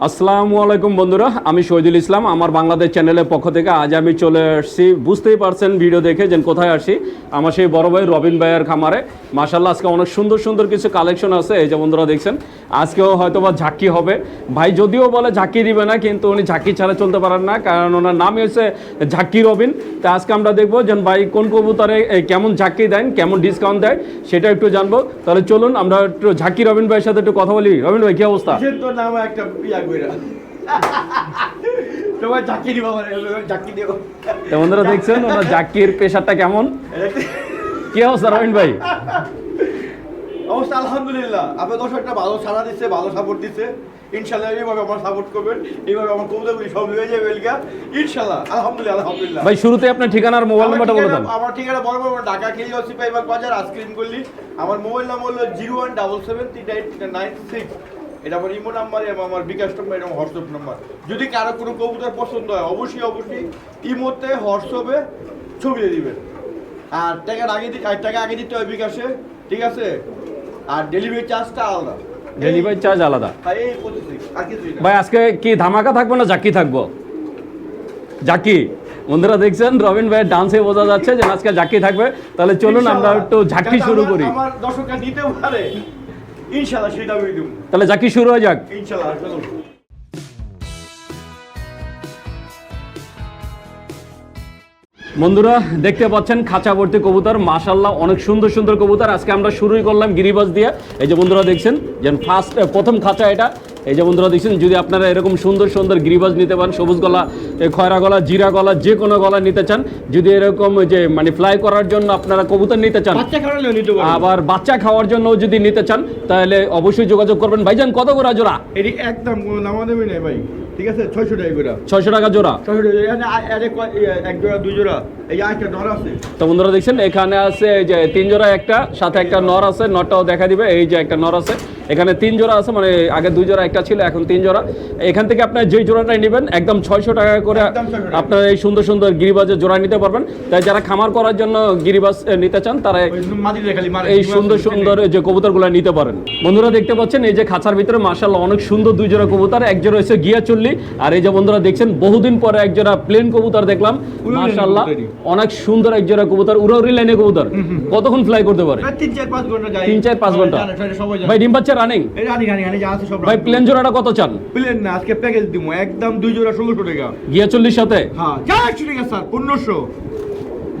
আসসালামু আলাইকুম বন্ধুরা, আমি শহীদুল ইসলাম, আমার বাংলাদেশ চ্যানেলের পক্ষ থেকে আজ আমি চলে আসছি। বুঝতেই পারছেন ভিডিও দেখে যেন কোথায় আসি। আমার সেই বড় ভাই রবিন ভাইয়ের খামারে। মাসাল্লাহ আজকে অনেক সুন্দর সুন্দর কিছু কালেকশন আছে। এই যে বন্ধুরা দেখছেন, আজকেও হয়তো বা ঝাঁকি হবে। ভাই যদিও বলে ঝাঁকি দিবে না, কিন্তু উনি ঝাঁকি ছাড়া চলতে পারেন না, কারণ ওনার নামই হচ্ছে ঝাঁকি রবিন। তা আজকে আমরা দেখব যেন ভাই কোন কবুতরে কেমন ঝাঁকি দেন, কেমন ডিসকাউন্ট দেয়, সেটা একটু জানব। তাহলে চলুন, আমরা একটু ঝাঁকি রবিন ভাইয়ের সাথে একটু কথা বলি। রবিন ভাই, কি অবস্থা? তো বন্ধুরা দেখছেন ওনার জাকির প্রেশারটা কেমন? কি অবস্থা রবিন ভাই? অবস্থা আলহামদুলিল্লাহ। আপনার দর্শকটা ভালো সাড়া দিচ্ছে ভালো সাপোর্ট দিচ্ছে। ইনশাল্লাহ এইভাবে আমার সাপোর্ট করবেন এইভাবে আমার কবিতাগুলি সব হয়ে যাবে এলগা ইনশাল্লাহ আলহামদুলিল্লাহ আলহামদুলিল্লাহ। ভাই শুরুতে আপনার ঠিকানা আর মোবাইল নাম্বারটা বলে দেন। আমার ঠিকানা বড় বড় ঢাকা খেলি বাজার আইসক্রিম করলি আমার মোবাইল নাম্বার হলো zero one double seven three nine six এটা আমার ইমো নাম্বার এবং আমার বিকাশ নাম্বার এবং হোয়াটসঅ্যাপ নাম্বার। যদি কারও কোনো কবুতর পছন্দ হয় অবশ্যই অবশ্যই ইমোতে হোয়াটসঅ্যাপে ছবি দিয়ে দিবেন। আর টাকার আগে টাকা আগে দিতে হয় বিকাশে ঠিক আছে? আর ডেলিভারি চার্জটা আলাদা। ডেলিভারি চার্জ আলাদা? হ্যাঁ, ভাই আজকে কি ধামাকা থাকব না জাকি থাকব? জাকি? বন্ধুরা দেখছেন? রবিন ভাইয়ের ডান্সে বোঝা যাচ্ছে যে আজকে জাকি থাকবে। তাহলে চলুন আমরা একটু ঝাঁকি শুরু করি। আমার দর্শকরা নিতে পারে। ইনশাল্লাহ সেটা আমি দেবো। তাহলে যাকি শুরু হয়ে যাক। ইনশাল্লাহ চলুন বন্ধুরা দেখতে পাচ্ছেন খাঁচা ভর্তি কবুতর। মাশাল্লাহ অনেক সুন্দর সুন্দর কবুতর। আজকে আমরা শুরুই করলাম গিরিবাস দিয়ে। এই যে বন্ধুরা দেখছেন যে ফার্স্ট প্রথম খাঁচা এটা। এই যে বন্ধুরা দেখছেন যদি আপনারা এরকম সুন্দর সুন্দর গিরিবাজ নিতে পারেন সবুজ গলা খয়রা গলা জিরা গলা যে কোনো গলা নিতে চান যদি এরকম যে মানে ফ্লাই করার জন্য আপনারা কবুতর নিতে চান আবার বাচ্চা খাওয়ার জন্য যদি নিতে চান তাহলে অবশ্যই যোগাযোগ করবেন। ভাইজান কত করে জোড়া? এটি একদম নামাদেবে নেই দেবে না ভাই। ঠিক আছে? ছয়শো টাকা করে। ছয়শো টাকা জোড়া। ছয়শো এক জোড়া দুই জোড়া। এই আরেকটা নর আছে। তো বন্ধুরা দেখছেন এখানে আছে এই যে তিন জোড়া একটা সাথে একটা নর আছে নরটাও দেখা দিবে এই যে একটা নর আছে। এখানে তিন জোড়া আছে মানে আগে দুই জোড়া একটা ছিল এখন তিন জোড়া। এখান থেকে আপনার যেই জোড়াটাই নেবেন একদম ছয়শো টাকা করে একদম 600 টাকা। আপনারা এই সুন্দর সুন্দর গিরিবাজের জোড়া নিতে পারবেন। তাই যারা খামার করার জন্য গিরিবাজ নিতে চান তারা এই সুন্দর সুন্দর যে কবুতরগুলো নিতে পারেন। বন্ধুরা দেখতে পাচ্ছেন এই যে খাঁচার ভিতরে মার্শাল অনেক সুন্দর দুই জোড়া কবুতর। এক জোড়া হচ্ছে গিয়া চল্লি আর এই যে বন্ধুরা দেখছেন বহুদিন পরে একজোড়া প্লেন কবুতর দেখলাম। মাশাআল্লাহ অনেক সুন্দর একজোড়া কবুতর উড়াউড়ি লাইনে কবুতর। কতক্ষণ ফ্লাই করতে পারে? তিন চার পাঁচ ঘণ্টা যায়। তিন চার পাঁচ ঘণ্টা। ভাই ডিম বাচ্চা রানিং ভাই প্লেন জোড়াটা কত চান? প্লেন না আজকে প্যাকেজ দিব একদম দুই জোড়া ষোলোশো টাকা। গিয়া চল্লিশ সাথে? হ্যাঁ যা চারশো আছে স্যার পনেরোশো।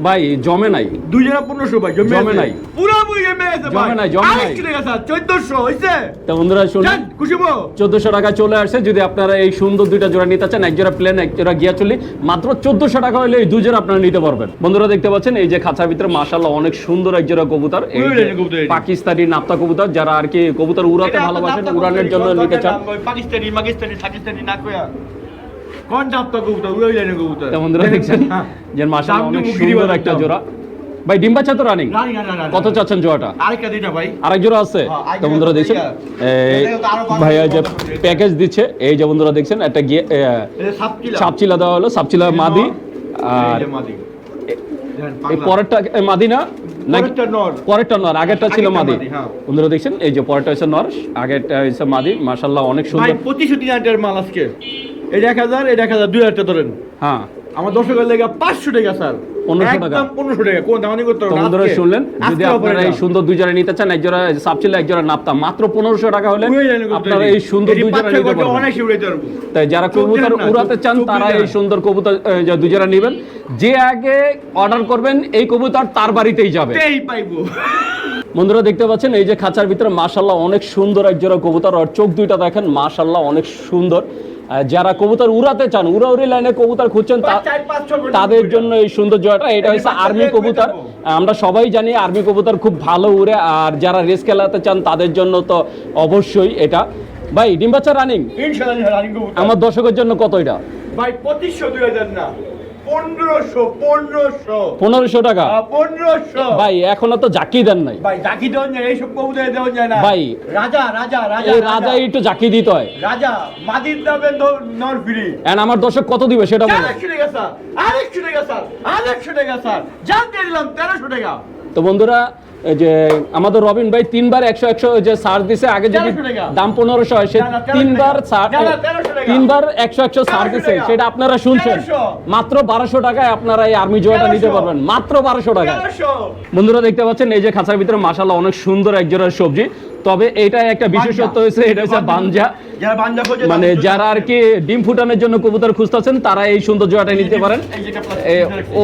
ভাই জমে নাই। দুই জোড়া পনেরোশো ভাই জমে নাই। পুরোপুরি জমে আছে ভাই। জমে নাই, জমে নাই। আরেকশো টাকা স্যার চোদ্দশো হয়েছে তো বন্ধুরা শুনুন। যান, চোদ্দশো টাকা চলে আসছে যদি আপনারা এই সুন্দর দুইটা জোড়া নিতে চান এক জোড়া প্লেন এক জোড়া গিয়া মাত্র চোদ্দশো টাকা হলে এই দুই জোড়া আপনারা নিতে পারবেন। বন্ধুরা দেখতে পাচ্ছেন এই যে খাঁচার ভিতরে মাশাল্লাহ অনেক সুন্দর এক জোড়া কবুতর। পাকিস্তানি নাপ্তা কবুতর যারা আর কি কবুতর উড়াতে ভালোবাসেন উড়ানোর জন্য নিতে চান। পাকিস্তানি পাকিস্তানি পাকিস্তানি না কয়া? কোন নাপ্তা কবুতর? লাইনে কবুতর। বন্ধুরা দেখছেন? যে মাশাল্লাহ দাম অনেক সুন্দর একটা জোড়া। ভাই ডিম বাচ্চা তো রানিং? কত চাচ্ছেন জোড়াটা? আরেকটা না ভাই। আরেক জোড়া আছে? হ্যাঁ, তো বন্ধুরা দেখছেন? ভাইয়া। যে প্যাকেজ দিচ্ছে এই যে বন্ধুরা দেখছেন একটা গিয়ে সাপচিলা। দেওয়া হলো সাপচিলা মাদি আর এই যে। পরেরটা মাদি না? পরেরটা নর। আগেরটা ছিল মাদি। হ্যাঁ। বন্ধুরা দেখছেন এই যে পরেরটা হচ্ছে নর আগেরটা মাদি মাশাল্লাহ অনেক সুন্দর। পঁচিশশো তিন হাজার মাল আজকে। এটা এক হাজার এটা এক হাজার দুই হাজার ধরেন। হ্যাঁ। আমার দর্শকের লেগে পাঁচশো টাকা স্যার। 1500 টাকা। পনেরোশো টাকা। কোন দামানি করতে হবে না, বন্ধুরা আজকে। শুনলেন যদি আপনারা এই সুন্দর দুই জোড়া নিতে চান এক জোড়া সাপচিলা এক জোড়া নাপতা। মাত্র পনেরোশো টাকা হলে কবুতর আপনারা এই সুন্দর দুই জোড়া নিতে পারবেন। অনায়াসে উড়াইতে পারব। তাই যারা কবুতর উড়াতে চান তারা এই সুন্দর কবুতর এ, যে নেবেন। যে আগে অর্ডার করবেন এই কবুতর তার বাড়িতেই যাবে। এই পাইবো। বন্ধুরা দেখতে পাচ্ছেন এই যে খাঁচার ভিতরে মাশাল্লাহ অনেক সুন্দর এক জোড়া কবুতর। আর চোখ দুইটা দেখেন মাশাল্লাহ অনেক সুন্দর। যারা কবুতর উড়াতে চান উড়াউড়ি লাইনে কবুতর খুঁজছেন তাদের জন্য এই সুন্দর জয়টা এটা হচ্ছে আর্মি কবুতর। আমরা সবাই জানি আর্মি কবুতর খুব ভালো উড়ে আর যারা রেস খেলাতে চান তাদের জন্য তো অবশ্যই এটা। ভাই ডিম বাচ্চা রানিং আমার দর্শকের জন্য কত এটা? ভাই পঁচিশশো দুই হাজার না। পনেরোশো পনেরোশো। পনেরোশো টাকা? পনেরোশো। ভাই এখনও তো জাকি দেন নাই। ভাই ডাকি দেওয়া যায় এইসব কবুতরে দেওয়া যায় না। ভাই। রাজা রাজা রাজা এই রাজা। একটু জাকি দিতে হয়। রাজা মাদির দামে নর ফ্রি এন্ড আমার দর্শক কত দিবে সেটা বলো। আরেকশো টাকা স্যার। আরেকশো টাকা স্যার। আরেকশো টাকা স্যার। জানতে দিলাম তেরোশো টাকা। তো বন্ধুরা যে আমাদের রবিন ভাই তিনবার একশো একশো যে সার দিছে আগে যদি দাম পনেরোশো হয় সে না, না, 1300 তিনবার টাকা। সার না, না, 1300 টাকা। তিনবার একশো একশো সার দিছে সেটা আপনারা শুনছেন। মাত্র বারোশো টাকায় আপনারা এই আর্মি জোয়াটা নিতে পারবেন। মাত্র বারোশো টাকায়। বন্ধুরা দেখতে পাচ্ছেন এই যে খাঁচার ভিতরে মাসাল্লাহ অনেক সুন্দর একজনের সবজি। তবে এটা একটা বিশেষত্ব হয়েছে এটা হচ্ছে বাঞ্জা। মানে যারা আর কি ডিম ফুটানোর জন্য কবুতর খুঁজতেছেন তারা এই সুন্দর জোড়াটা নিতে পারেন।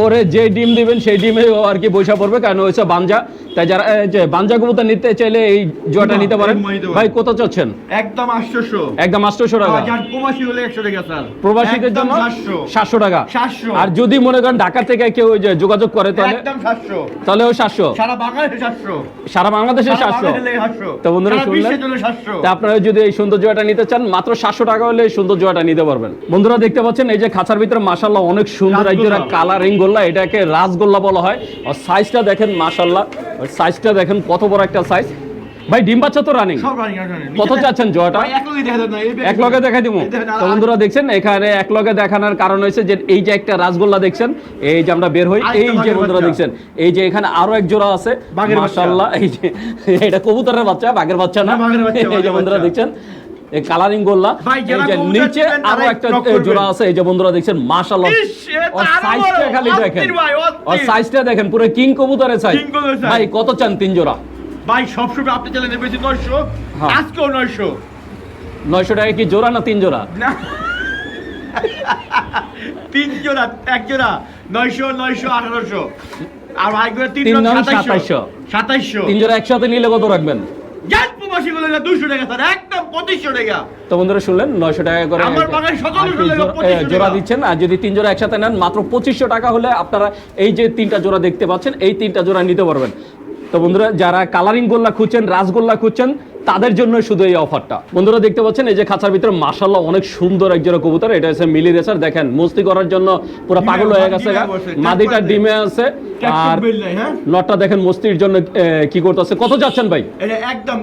ওরে যে ডিম দিবেন সেই ডিমে ও আর কি বৈশা পড়বে কারণ হচ্ছে বাঞ্জা। তাই যারা যে বাঞ্জা কবুতর নিতে চাইলে এই জোড়াটা না, নিতে পারেন। ভাই কত চাচ্ছেন? একদম আটশোশো। একদম আটশোশো টাকা। প্রবাসী হলে একশো টাকা স্যার। প্রবাসীদের জন্য সাতশো। সাতশো টাকা। 700 আর যদি মনে করেন ঢাকা থেকে কেউ যোগাযোগ করে তাহলে একদম তাহলে ওই সাতশো। সারা বাংলাদেশে সাতশো। সারা বাংলাদেশে সারা সাতশো। বাংলাদেশে সাতশো। তো বন্ধুরা শুনলেন? আপনারা যদি এই সুন্দর জোয়াটা নিতে চান মাত্র সাতশো টাকা হলে এই সুন্দর জোয়াটা নিতে পারবেন বন্ধুরা দেখতে পাচ্ছেন এই যে খাঁচার ভিতরে মাসাল্লাহ অনেক সুন্দর এই যে। কালারিং গোল্লা এটাকে রাজগোল্লা বলা হয় আর সাইজটা দেখেন মাসাল্লাহ সাইজটা দেখেন কত বড় একটা সাইজ ভাই ডিম বাচ্চা তো রানিং সব রানিং রানিং কত চাচ্ছেন জোয়াটা? ভাই, এক লগে দেখা যায় না, এক লগে দেখা দিব তো বন্ধুরা দেখছেন এখানে এক লগে দেখানোর কারণ হয়েছে যে এই যে একটা রাসগোল্লা দেখছেন এই যে আমরা বের হই এই যে বন্ধুরা দেখছেন এই যে এখানে আরও এক জোড়া আছে। মাশাআল্লাহ এই যে এটা কবুতরের বাচ্চা বাঘের বাচ্চা না? এই যে বন্ধুরা দেখছেন এই কালারিং গোল্লা এই যে নিচে আরও একটা। জোড়া আছে এই যে বন্ধুরা দেখছেন মাশাআল্লাহ ওর সাইজটা খালি দেখেন। ওর সাইজটা দেখেন পুরো কিং কবুতরের সাইজ। ভাই কত চান তিন জোড়া? ভাই সবসময় আপনি নেবেছি নয়শো হ্যাঁ। আজকেও নয়শো। নয়শো টাকা কি জোড়া না তিন জোড়া? না। তিন জোড়া এক জোড়া নয়শো নয়শো আঠারোশো। আর তিন তিন জোড়া একসাথে নিলে কত রাখবেন? তো বন্ধুরা শুনলেন নয়শো টাকা করে জোড়া- 2500 এ, জোড়া টাকা। দিচ্ছেন। আর যদি তিন জোড়া একসাথে নেন মাত্র পঁচিশশো টাকা হলে আপনারা এই যে তিনটা জোড়া দেখতে পাচ্ছেন এই তিনটা জোড়া নিতে পারবেন। তো বন্ধুরা যারা কালারিং গোল্লা খুঁজছেন রাসগোল্লা খুঁজছেন তাদের জন্য শুধু এই অফারটা। বন্ধুরা দেখতে পাচ্ছেন এই যে খাঁচার ভিতরে মাশাল্লাহ অনেক সুন্দর এক জোড়া কবুতর এটা হচ্ছে মিলি রেসার। দেখেন মস্তি করার জন্য পুরো পাগল হয়ে গেছে। বসে, মাদিটা ডিমে আছে আর নাই, হ্যাঁ? দেখেন মস্তির জন্য কি করতেছে? কত যাচ্ছেন ভাই? একদম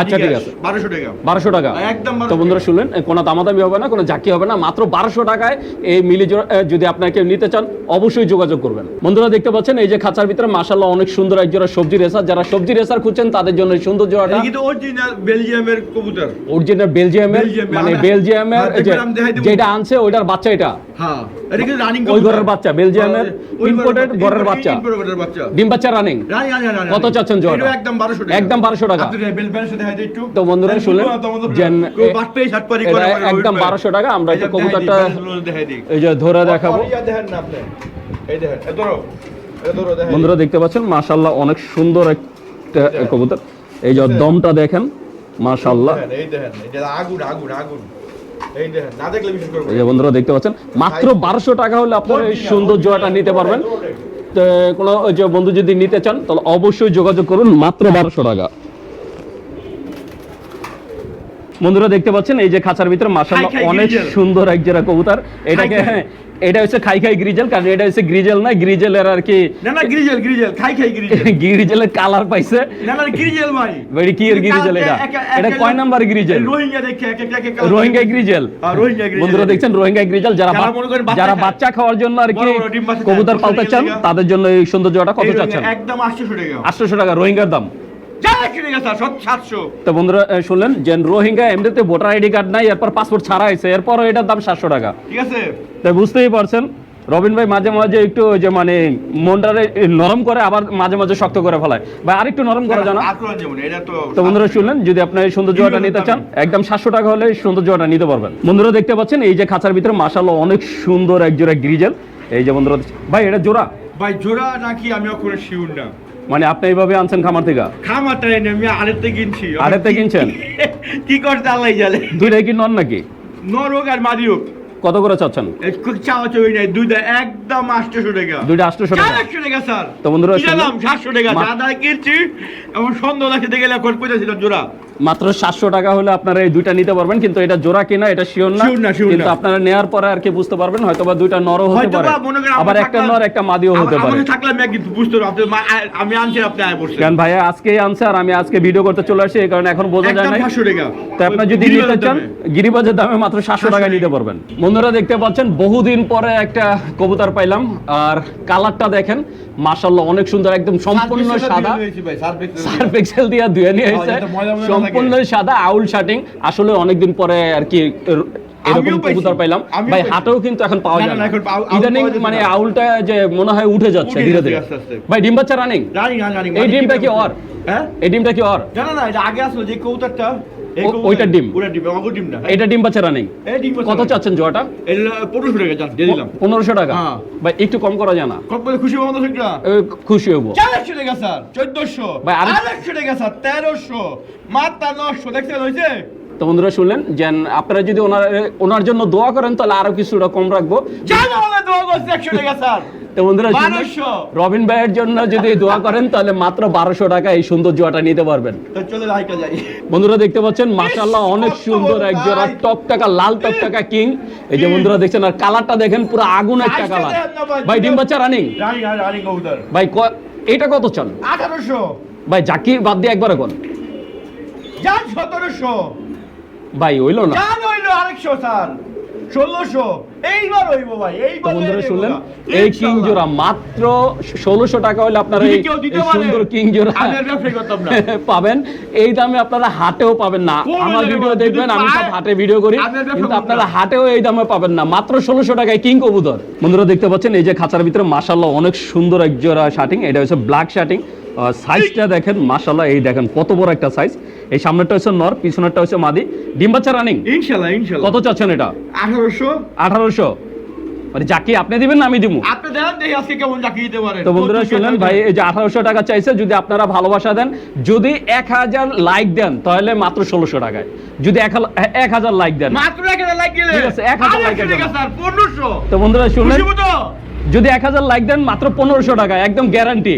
আচ্ছা, ঠিক আছে। বারোশো টাকা। বারোশো টাকা। একদম তো বন্ধুরা শুনলেন কোনো দামাদামি হবে না কোনো ঝাঁকি হবে না মাত্র বারোশো টাকায় এই মিলি জোড়া যদি আপনাকে নিতে চান অবশ্যই যোগাযোগ করবেন। বন্ধুরা দেখতে পাচ্ছেন এই যে খাঁচার ভিতরে মাসাল্লাহ অনেক সুন্দর একজোড়া সবজি রেসার যারা সবজি রেসার খুঁজছেন তাদের জন্য সুন্দর জোড়াটা। কিন্তু অরিজিনাল বেলজিয়ামের কবুতর। অরিজিনাল বেলজিয়ামের মানে বেলজিয়ামের হ্যাঁ। যেটা আনছে ওইটার বাচ্চা এটা। হ্যাঁ এটা কিন্তু রানিং ওই ঘরের বাচ্চা, বেলজিয়ামের imported ঘরের বাচ্চা। ডিম বাচ্চা রানিং কত চাচ্ছেন? একদম 1200 টাকা। একদম 1200 টাকা। তো বন্ধুরা শুনলেন, বুঝব না, তোমাদের যেন- একদম 1200 টাকা, আমরা একটু কবুতরটা- এই যে ধরে দেখাবো। এই দেখেন বন্ধুরা দেখতে পাচ্ছেন মাশাল্লাহ অনেক সুন্দর একটা কবুতর। এই যে দমটা দেখেন মাশাল্লাহ এই দেখেন এটা আগুন আগুন আগুন। এই যে বন্ধুরা দেখতে পাচ্ছেন মাত্র বারোশো টাকা হলে আপনারা এই সুন্দর নিতে পারবেন। কোনো ওই যে বন্ধু যদি নিতে চান তাহলে অবশ্যই যোগাযোগ করুন মাত্র বারোশো টাকা। বন্ধুরা দেখতে পাচ্ছেন এই যে খাঁচার ভিতরে খাই অনেক সুন্দর এক জোড়া কবুতর। এটাকে হ্যাঁ, এটা হচ্ছে খাই খাই গ্রিজেল কারণ এটা হচ্ছে গ্রিজেল না গ্রিজেলের আর কি না না গ্রিজেল গ্রিজেল খাই খাই গ্রিজেল। গ্রিজেলের কালার পাইছে। না না গ্রিজেল ভাই। ভাই, কি এর গ্রিজেল এটা? এটা কয় নাম্বার গ্রিজেল? রোহিঙ্গা দেখে এক এক এক রোহিঙ্গা গ্রিজেল। হ্যাঁ, রোহিঙ্গা গ্রিজেল। বন্ধুরা দেখছেন রোহিঙ্গা গ্রিজেল যারা যারা বাচ্চা খাওয়ার জন্য আর কি কবুতর পালতে চান তাদের জন্য এই সৌন্দর্য জোড়াটা কত চাচ্ছেন? একদম 800 টাকা। আটশোশো টাকা রোহিঙ্গার দাম। যা কিনে গেছে সব 700 তো বন্ধুরা শুনলেন যে রোহিঙ্গা এমনিতে ভোটার আইডি কার্ড নাই এরপর পাসপোর্ট ছাড়া হয়েছে এরপরও এটার দাম সাতশো টাকা। ঠিক আছে? তাই বুঝতেই পারছেন রবিন ভাই মাঝে মাঝে একটু যে মানে মনটারে নরম করে আবার মাঝে মাঝে শক্ত করে ফেলায়। ভাই আরেকটু নরম করা জানা। তো বন্ধুরা শুনলেন যদি আপনার এই সৌন্দর্য জোড়াটা নিতে চান একদম সাতশো টাকা হলে এই সৌন্দর্য নিতে পারবেন। বন্ধুরা দেখতে পাচ্ছেন এই যে খাঁচার ভিতরে মাসাল্লাহ অনেক সুন্দর এক জোড়া গ্রিজেল এই যে বন্ধুরা ভাই এটা জোড়া? ভাই জোড়া নাকি আমি ওখানে শিউর না। মানে আপনি এইভাবে আনছেন খামার থেকে? খামারটা এনে আমি আড়েতে কিনছি। আড়েতে কিনছেন? কি করতে আল্লাহ জানে। দুইটাই কি নন নাকি? নর হোক আর মাদি হোক কত করে চাচ্ছেন? চাওয়া চই নাই দুইটা একদম আটশোশো টাকা। দুইটা আটশোশো টাকা? চারশো টাকা স্যার। তো বন্ধুরা কিনলাম সাতশো টাকা। দাদা কিনছি এবং সন্ধ্যা লাগতে গেলে এখন পঁচাশি জোড়া। মাত্র সাতশো টাকা হলে আপনারা এই দুইটা নিতে পারবেন কিন্তু এটা জোড়া কিনা এটা শিওর না। কিন্তু আপনারা পরে আর কি বুঝতে পারবেন হয়তো বা দুইটা হতে পারে। আবার একটা নর একটা মাদিও হতে পারে। কিন্তু বুঝতে আমি আনছি আপনি আয় পড়ছেন কারণ ভাইয়া আজকে আনছে আর আমি আজকে ভিডিও করতে চলে আসি এই কারণে এখন বোঝা যায় না টাকা। তো যদি নিতে চান গিরিবাজের দামে মাত্র সাতশো টাকা। নিতে পারবেন। বন্ধুরা দেখতে পাচ্ছেন বহুদিন পরে একটা কবুতর পাইলাম। আর কালারটা দেখেন মাশাল্লাহ অনেক সুন্দর একদম সম্পূর্ণ সাদা। পিক্সেলের দিয়ে। ধুয়ে নিয়ে হ্যাঁ, এসেছে। না সম্পূর্ণ সাদা আউল শার্টিং। আসলে অনেকদিন পরে আর কি এরকম কবুতর পাইলাম। ভাই হাটেও কিন্তু এখন পাওয়া যায় না, না ইদানিং মানে আউলটা যে মনে হয় উঠে যাচ্ছে ধীরে ধীরে। ভাই ডিম বাচ্চা রানিং? জানি না জানি এই ডিমটা কি হ্যাঁ? এই ডিমটা কি জানা না এটা আগে আসলো যে কৌতারটা এই ও- কবুতর- ওইটার ডিম? ওটা ডিম আমাকে ডিম না। এটা ডিম বাচ্চা রানিং কত চাচ্ছেন জোয়াটা পনেরোশো টাকা চান দিয়ে দিলাম। পনেরোশো টাকা? হ্যাঁ। ভাই একটু কম করা যায় না। কম বলে খুশি হব খুশি হব। চারশো টাকা স্যার চোদ্দশো। ভাই, আরেক- আরেকশো টাকা স্যার তেরোশো। মাত্রা নশো দেখছেন হয়েছে? তো বন্ধুরা শুনলেন যে আপনারা যদি ওনার ওনার জন্য দোয়া করেন তাহলে আরও কিছুটা কম রাখব। তো বন্ধুরা রবিন ভাইয়ের জন্য যদি দোয়া করেন তাহলে মাত্র বারোশো টাকা এই সুন্দর জোয়াটা নিতে পারবেন। বন্ধুরা দেখতে পাচ্ছেন মাশাআল্লাহ অনেক সুন্দর এক জোড়া টপ টাকা লাল টপ টাকা কিং। এই যে বন্ধুরা দেখছেন আর কালারটা দেখেন পুরো আগুন একটা কালার। ভাই, ডিম বাচ্চা রানিং ভাই এটা কত চান? আঠারোশো। ভাই জাকির বাদ দিয়ে একবার কোন যান সতেরোশো। ভাই হইল না। হইল আরেকশো স্যার। ষোলোশো। এইবার হইব ভাই এইবার বন্ধুরা শুনলেন। এই কিং। জোড়া মাত্র ষোলোশো টাকা হলে আপনারা এই সুন্দর কিং জোড়া। পাবেন। এই দামে আপনারা হাটেও পাবেন না। আমার ভিডিও দেখবেন আমি সব হাটে ভিডিও করি। কিন্তু আপনারা হাটেও এই দামে পাবেন না। মাত্র ষোলোশো টাকায় কিং কবুতর। বন্ধুরা দেখতে পাচ্ছেন এই যে খাঁচার ভিতরে মাসাল্লাহ অনেক সুন্দর এক জোড়া শার্টিং এটা হচ্ছে ব্ল্যাক শার্টিং সাইজটা দেখেন মাসাল্লাহ এই দেখেন কত বড় একটা সাইজ এই সামনেরটা হচ্ছে নর পিছনেরটা হচ্ছে মাদি। ডিম বাচ্চা রানিং ইনশাল্লাহ ইনশাল্লাহ কত চাচ্ছেন এটা? আঠারোশো। আঠারোশো। মানে যাকে আপনি দিবেন না আমি দিব আপনি দেন দেখি আজকে কেমন চাকরি দিতে পারেন তো বন্ধুরা শুনলেন ভাই এই যে আঠারোশো টাকা চাইছে যদি আপনারা ভালোবাসা দেন যদি এক হাজার লাইক দেন তাহলে মাত্র ষোলোশো টাকায়। যদি এক হাল- এক হাজার লাইক দেন। মাত্র এক হাজার লাইক দিলে। ঠিক আছে, এক হাজার like এর জন্য। স্যার পনেরোশো। তো বন্ধুরা শুনলেন যদি এক হাজার লাইক দেন মাত্র পনেরোশো টাকা একদম গ্যারান্টি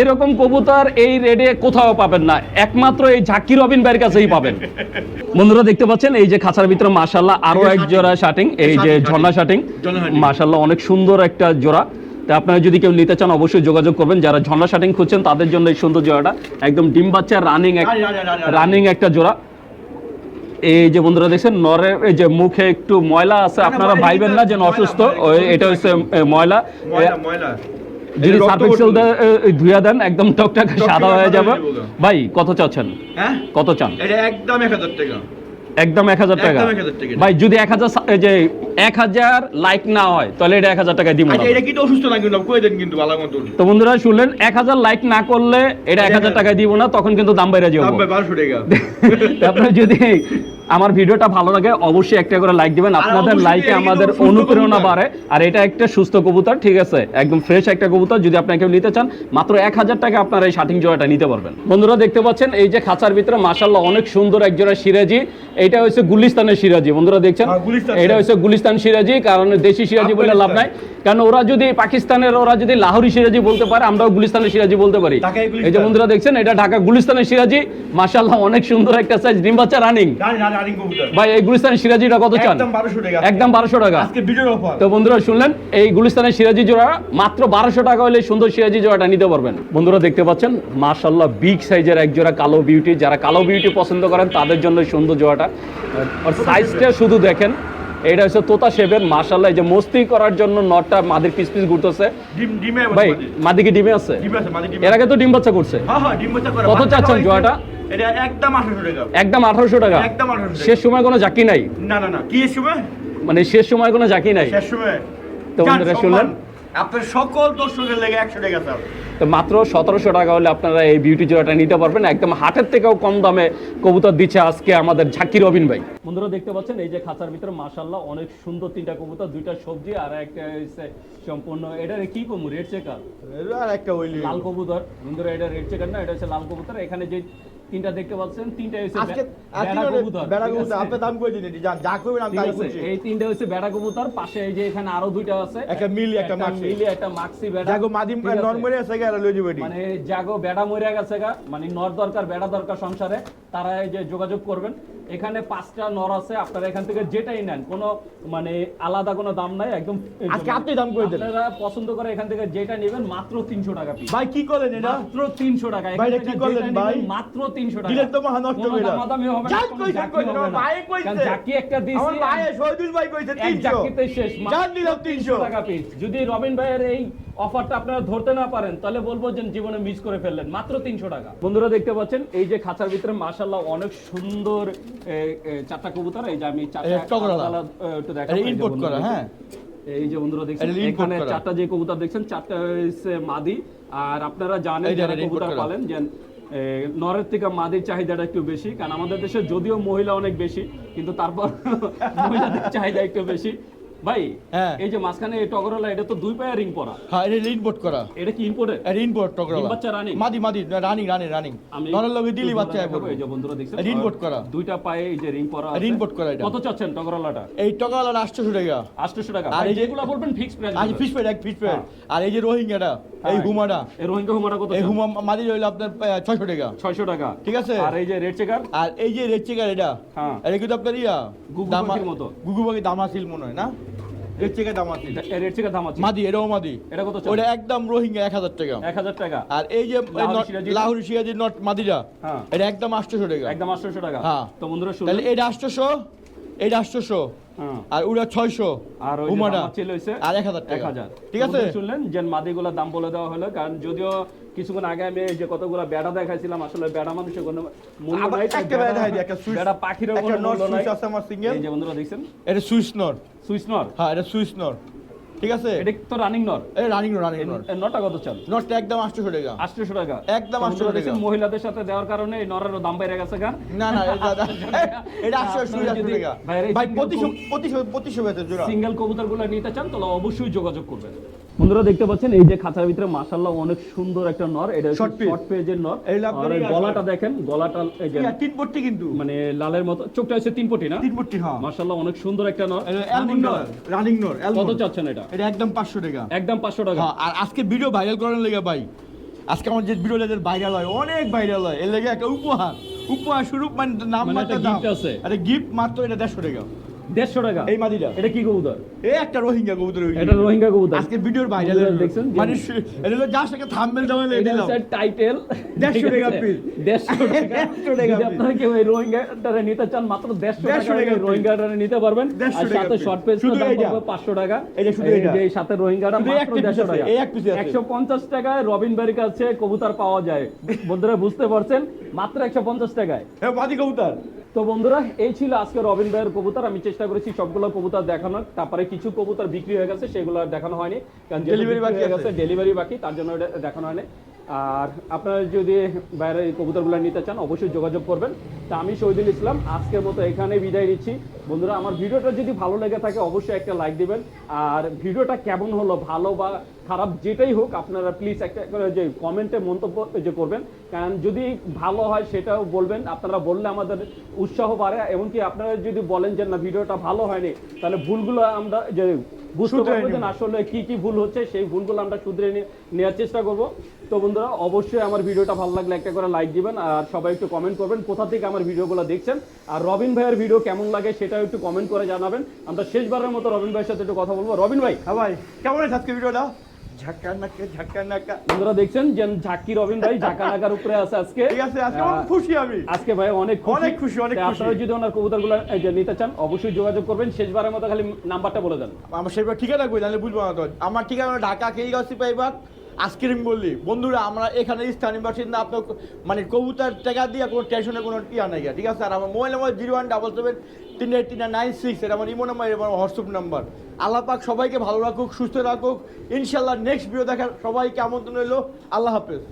এরকম কবুতর এই রেডে কোথাও পাবেন না। একমাত্র এই ঝাকি রবিন ভাইয়ের কাছেই পাবেন। বন্ধুরা দেখতে পাচ্ছেন এই যে খাঁচার ভিতরে মাশাল্লাহ আরও এক জোড়া শাটিং এই যে ঝর্ণা শাটিং। মাশাল্লাহ অনেক সুন্দর একটা জোড়া। তা আপনারা যদি কেউ নিতে চান অবশ্যই যোগাযোগ করবেন। যারা ঝর্ণা শাটিং খুঁজছেন তাদের জন্য এই সুন্দর জোড়াটা একদম ডিম বাচ্চা রানিং রানি, একটা জোড়া। এই যে বন্ধুরা দেখছেন নরের এই যে মুখে একটু ময়লা আছে। আপনারা ভাইবেন না যে অসুস্থ। এটা হচ্ছে ময়লা। যদি সার্ফেক্সেল পড়ছে। ধুইয়া দেন একদম টকটকে সাদা হয়ে যাবে। ভাই কত চাচ্ছেন? হ্যাঁ? কত চান? এটা একদম এক হাজার টাকা। একদম এক হাজার টাকা? 1000 টাকা। ভাই যদি এক হাজার যে এক হাজার লাইক না হয় তাহলে এটা এক হাজার টাকায় দিব আচ্ছা এটা কিন্তু অসুস্থ না কিন্তু কই দেন কিন্তু ভালো মতো তো বন্ধুরা শুনলেন এক হাজার লাইক না করলে এটা এক হাজার টাকায় দিব না তখন কিন্তু দাম বাইরে যাব। বারোশো টাকা। আপনারা যদি আমার ভিডিওটা ভালো লাগে অবশ্যই একটা করে লাইক দিবেন। আপনাদের লাইকে আমাদের অনুপ্রেরণা বাড়ে। আর এটা একটা সুস্থ কবুতর ঠিক আছে? একদম ফ্রেশ একটা কবুতর যদি আপনারা কেউ নিতে চান মাত্র এক হাজার টাকা আপনারা এই শাটিং জোড়াটা নিতে পারবেন। বন্ধুরা দেখতে পাচ্ছেন এই যে খাঁচার ভিতরে মাসাল্লাহ অনেক সুন্দর এক জোড়া সিরাজি। এটা হচ্ছে গুলিস্তানের সিরাজি বন্ধুরা দেখছেন? হ্যাঁ, এটা হচ্ছে গুলিস্তান সিরাজি কারণ দেশি সিরাজি বলে লাভ নাই। কারণ ওরা যদি পাকিস্তানের ওরা যদি লাহোরি সিরাজি বলতে পারে আমরাও গুলিস্তানের সিরাজি বলতে পারি। এই যে বন্ধুরা দেখছেন এটা ঢাকা গুলিস্তানের সিরাজি। মাসাল্লাহ অনেক সুন্দর একটা সাইজ ডিম বাচ্চা রানিং রানি কবুতর ভাই এই গুলিস্তানের সিরাজিটা কত চান? একদম 1200 টাকা। একদম 1200 টাকা। আজকে ভিডিওর অফার তো বন্ধুরা শুনলেন এই গুলিস্তানের সিরাজি জোড়া মাত্র বারোশো টাকা হলে সুন্দর সিরাজি জোড়াটা নিতে পারবেন। বন্ধুরা দেখতে পাচ্ছেন মাশাআল্লাহ বিগ সাইজের এক জোড়া কালো বিউটি যারা কালো বিউটি পছন্দ করেন তাদের জন্য সুন্দর জোড়াটা। আর সাইজটা শুধু দেখেন এটা হচ্ছে তোতা শেপের মার্শাল্লাহ এই যে মস্তি করার জন্য নটটা মাদির পিস পিস ঘুরতেছে। ডিম ডিমে ভাই মাদিকে ডিমে আছে? ডিম আছে এর আগে তো ডিম বাচ্চা করছে। হ্যাঁ হ্যাঁ ডিম বাচ্চা করে। কত চাচ্ছেন? এটা একদম আঠারোশো টাকা। একদম আঠারোশো টাকা? একদম 1800 টাকা। শেষ সময় কোনো জাকি নাই? না না না কি সময়? মানে শেষ সময় কোনো জাকি নাই? শেষ সময়। তো বন্ধুরা শুনলেন? আপনার সকল দর্শকের লেগে একশো টাকা স্যার তো মাত্র সতেরোশো টাকা হলে আপনারা এই বিউটি জোড়াটা নিতে পারবেন। একদম হাটের থেকেও কম দামে কবুতর দিচ্ছে আজকে আমাদের ঝাঁকি রবিন ভাই। বন্ধুরা দেখতে পাচ্ছেন এই যে খাঁচার ভিতরে মাসাল্লাহ অনেক সুন্দর তিনটা কবুতর দুইটা সবজি আর একটা সম্পূর্ণ। এটা কি কমু রেড চেকার? আর একটা ওই লাল কবুতর। বন্ধুরা এটা রেড চেকার না এটা হচ্ছে লাল কবুতর। এখানে যে তিনটা দেখতে পাচ্ছেন তিনটা বেড়া কবুতর। ঠিক কবুতর আছে? আপনি দাম করে দিন এটি যা করবেন আমি তাই আছে এই তিনটা বেড়া কবুতর পাশে এই যে এখানে আরও দুইটা আছে। একটা মিলি, একটা মাক্সি। মিলি একটা মাক্সি বেড়া। জাগো মাদিম ঠিক আছে? নরমালি আছে গেল লই মানে জাগো বেড়া মরে গেছে গা মানে নর দরকার বেড়া দরকার সংসারে। তারা এই যে যোগাযোগ করবেন। এখানে পাঁচটা নর আছে আপনারা এখান থেকে যেটাই নেন কোনো মানে আলাদা কোনো দাম নাই একদম আজকে আপনি দাম করে দেন। আপনারা পছন্দ করে এখান থেকে যেটা নেবেন মাত্র তিনশো টাকা পিস ভাই কি করলেন এটা মাত্র তিনশো টাকা। ভাই, কি থেকে করলেন ভাই? মাত্র তিনশো টাকা। দিলেন তো মহা নষ্ট কোনো কইরা। দামাদামি হবে না, কইছেন, জাকি আমার ভাই কইছে। কারণ জাকি একটা দিছি। আমার ভাই শহীদুল ভাই কইছে এক 300 জাকিতে শেষ জান দিলাম 300 টাকা পিস যদি রবিন ভাইয়ের এই অফারটা আপনারা ধরতে না পারেন তাহলে বলব যে জীবনে মিস করে ফেললেন মাত্র তিনশো টাকা। বন্ধুরা দেখতে পাচ্ছেন এই যে খাঁচার ভিতরে মাশাল্লাহ অনেক সুন্দর চারটা কবুতর এই যে আমি চারটা এই করা। হ্যাঁ। এই যে বন্ধুরা দেখছেন এখানে চারটা যে কবুতর দেখছেন চারটা হচ্ছে মাদি। আর আপনারা জানেন যারা কবুতর পালেন যে নরের থেকে মাদির চাহিদাটা একটু বেশি কারণ আমাদের দেশে যদিও মহিলা অনেক বেশি কিন্তু তারপর মহিলাদের চাহিদা একটু বেশি। ভাই হ্যাঁ। এই যে মাঝখানে এই টগরওয়ালা এটা তো দুই পায়ে রিং পরা। হ্যাঁ এটা ইনপোর্ট করা। এটা কি ইম্পোর্টেড এটা ইনপোর্ট টকরা ডিম বাচ্চা running? মাদি মাদি রানিং রানিং রানিং নরের লগে দিলি বাচ্চা পড়বে এই যে বন্ধুরা দেখছেন? এটা করা। দুইটা পায়ে এই যে রিং পরা এটা import করা এটা। কত চাচ্ছেন টগরওয়ালাটা এই টকালা আটশোশো টাকা। 800 টাকা। আর আর এই যে- যেগুলো বলবেন ফিক্স প্রাইস আজ ফিশ পেড এক পেড হ্যাঁ। আর এই যে রোহিঙ্গাটা এই হুমাটা। এই রোহিঙ্গা হুমাটা কত এই হুমা মাদি রইল আপনার ছয়শো টাকা। 600 টাকা। ঠিক আছে। আর এই যে রেড চেকার আর এই যে রেড চিকার এটা হ্যাঁ। এটা কিন্তু আপনার ইয়া গুগু দামা- পাখির মতো। গুগু পাখি দামাসিল মনে হয় না? দাম আছে। মাদি এটাও মাদি। এটা কত ওটা একদম রোহিঙ্গা এক হাজার টাকা। 1000 টাকা। আর এই যে লাহোরি সিরাজি? লাহুরি সিরাজি নট মাদিরা হ্যাঁ। এটা একদম আটশোশো টাকা। একদম 800 টাকা। হ্যাঁ। তো বন্ধুরা শুনুন। তাহলে এটা আটশোশো এটা আটশোশো হ্যাঁ। আর উড়া ছয়শো আর হুমাটা আর এক হাজার এক হাজার। ঠিক আছে? শুনলেন যে মাদিগুলোর দাম বলে দেওয়া হলো কারণ যদিও কিছুক্ষণ আগে আমি যে কতগুলো বেড়া দেখাইছিলাম আসলে বেড়া মানুষের কোনো মূল্য নাই একটা বেড়া দেখাই একটা সুইস- বেড়া পাখিরও কোনো মূল্য নাই। এই যে বন্ধুরা দেখছেন? এটা সুইস নর। সুইস নর? হ্যাঁ এটা সুইস নর। ঠিক আছে? এটা তো রানিং নর? এই রানিং রানিং নর। নটা কত চাল? নটটা একদম আটশোশো টাকা। 800 টাকা। একদম তো 800 টাকা। মহিলাদের সাথে দেওয়ার কারণে এই নরের দাম বেড়ে গেছে গান না না এটা এটা আটশো আপনারা আটশো যদি টাকা। ভাই প্রতি পঁচিশশো পঁচিশশো জোড়া। সিঙ্গেল কবুতরগুলো নিতে চান তাহলে অবশ্যই যোগাযোগ করবেন। বন্ধুরা দেখতে পাচ্ছেন এই যে খাঁচার ভিতরে মাশাআল্লাহ অনেক সুন্দর একটা নর। এটা শর্ট পেজের নর। আর গলাটা দেখেন গলাটা তিন পট্টি কিন্তু। মানে লালের মতো। চোখটা হচ্ছে তিন পটি না? তিন পট্টি হ্যাঁ। মাশাআল্লাহ অনেক সুন্দর একটা নর। অ্যালমন্ড নর। রানিং নর কত চাচ্ছেন এটা? এটা একদম পাঁচশো টাকা। একদম পাঁচশো টাকা। হ্যাঁ আর আজকে ভিডিও ভাইরাল করার লেগে ভাই আজকে আমার যে ভিডিও যাদের ভাইরাল হয় অনেক ভাইরাল হয়। এর লেগে একটা উপহার উপহার স্বরূপ মানে নাম মানে মাত্র আছে। একটা গিফট মাত্র এটা দেড়শো টাকা। দেড়শো টাকা। এই মাদিটা। এটা কি কবুতর? এই একটা রোহিঙ্গা কবুতর এটা রোহিঙ্গা কবুতর। আজকে ভিডিওর ভাইরাল দেখছেন মানে এটা হলো থাম্বনেল এটা দিলাম। টাইটেল দেড়শো টাকা piece। দেড়শো টাকা। দেড়শো টাকা আপনারা কেউ এই রোহিঙ্গাটারে নিতে চান মাত্র দেড়শো দেড়শো টাকা টাকা এই রোহিঙ্গাটারে নিতে পারবেন। আর সাথে শর্ট পেজ দাম পড়বে টাকা। শুধু এই এই সাথে রোহিঙ্গাটা মাত্র একটা piece দেড়শো আছে, টাকা। এই এক আছে। পঞ্চাশ টাকায় রবিন বাড়ির কাছে কবুতর পাওয়া যায়। বন্ধুরা বুঝতে পারছেন? মাত্র একশো পঞ্চাশ টাকায়। হ্যাঁ মাদি কবুতর। তো বন্ধুরা এই ছিল আজকে রবিন ভাইয়ের কবুতর। আমি চেষ্টা করেছি সবগুলো কবুতর দেখানোর। তারপরে কিছু কবুতর বিক্রি হয়ে গেছে সেগুলো আর দেখানো হয়নি। কারণ ডেলিভারি বাকি আছে। গেছে ডেলিভারি বাকি তার জন্য দেখানো হয়নি। আর আপনারা যদি বাইরে এই কবুতরগুলো নিতে চান অবশ্যই যোগাযোগ করবেন। তা আমি শহীদুল ইসলাম আজকের মতো এখানে বিদায় নিচ্ছি। বন্ধুরা আমার ভিডিওটা যদি ভালো লেগে থাকে অবশ্যই একটা লাইক দিবেন। আর ভিডিওটা কেমন হলো ভালো বা খারাপ যেটাই হোক আপনারা প্লিজ একটা করে যে কমেন্টে মন্তব্য যে করবেন। কারণ যদি ভালো হয় সেটাও বলবেন। আপনারা বললে আমাদের উৎসাহ বাড়ে। এমনকি আপনারা যদি বলেন যে না ভিডিওটা ভালো হয়নি তাহলে ভুলগুলো আমরা যে বুঝতে পারব যে আসলে কি কি ভুল হচ্ছে সেই ভুলগুলো আমরা শুধরে নেওয়ার চেষ্টা করব। তো বন্ধুরা অবশ্যই আমার ভিডিওটা ভালো লাগলে একটা করে লাইক দিবেন। আর সবাই একটু কমেন্ট করবেন কোথা থেকে আমার ভিডিওগুলো দেখছেন। আর রবিন ভাইয়ের ভিডিও কেমন লাগে সেটাও একটু কমেন্ট করে জানাবেন। আমরা শেষবারের মতো রবিন ভাইয়ের সাথে একটু কথা বলব। রবিন ভাই। হ্যাঁ ভাই কেমন আছে আজকে ভিডিওটা? ঝাক্কা নাকা ঝাক্কা বন্ধুরা দেখছেন যে ঝাক্কি রবিন ভাই ঝাঁকা নাকার উপরে আছে আজকে। ঠিক আছে আজকে অনেক খুশি আমি। আজকে ভাই অনেক অনেক খুশি, অনেক খুশি। আপনারা যদি ওনার কবুতরগুলো নিতে চান অবশ্যই যোগাযোগ করবেন। শেষবারের মতো খালি নাম্বারটা বলে দেন। আমার সেবার ঠিকানা কই তাহলে বুঝব না তো। আমার ঠিকানা ঢাকা কেইগাঁও সিপাহীবাগ আইসক্রিম বললি, বন্ধুরা, আমরা এখানে স্থানীয় বাসিন্দা, আপনার মানে কবুতার টাকা দিয়ে কোনো টেনশনে কোনো টিয়া নাই ঠিক আছে? আর আমার mobile number zero one double seven তিন এইট তিন নাইন সিক্স এটা আমার ইমো নাম্বার এবং হোয়াটসঅ্যাপ নাম্বার আল্লাহ পাক সবাইকে ভালো রাখুক, সুস্থ রাখুক। ইনশাল্লাহ নেক্সট ভিডিও দেখার সবাইকে আমন্ত্রণ রইল। আল্লাহ হাফেজ।